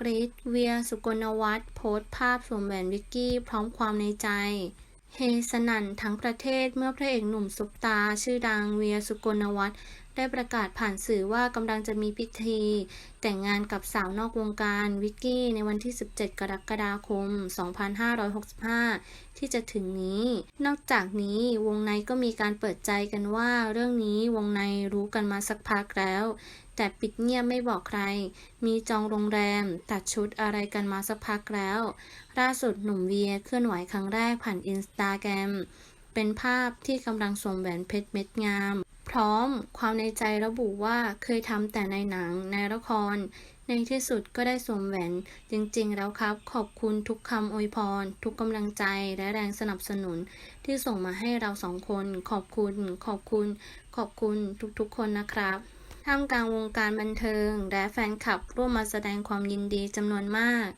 กรีดเวียสุกลวัฒน์โพสต์ภาพสวมแหวนวิกกี้พร้อมความในใจ เฮสนั่นทั้งประเทศเมื่อพระเอกหนุ่มซุปตา ชื่อดังเวียสุกลวัฒน์ ได้ประกาศผ่านสื่อว่ากำลังจะมีพิธี แต่งงานกับสาวนอกวงการวิกกี้ในวันที่ 17 กรกฎาคม 2565 ที่จะถึงนี้ นอกจากนี้วงในก็มีการเปิดใจกันว่าเรื่องนี้วงในรู้กันมาสักพักแล้ว แต่ปิดเงียบไม่บอกใคร มีจองโรงแรม ตัดชุดอะไรกันมาสักพักแล้ว ล่าสุดหนุ่มเวียเคลื่อนไหวครั้งแรกผ่านอินสตาแกรมเป็นภาพที่กำลังสวมแหวนเพชรเม็ดงาม พร้อมความในใจระบุว่าเคยทำแต่ในหนังในละคร ในที่สุดก็ได้สวมแหวน จริงๆ แล้วครับ ขอบคุณทุกคำอวยพร ทุกกำลังใจและแรงสนับสนุน ที่ส่งมาให้เราสองคน ขอบคุณ ขอบคุณ ขอบคุณทุกๆ คนนะครับท่ามกลางวงการบันเทิง และแฟนคลับร่วมมาแสดงความยินดีจำนวนมาก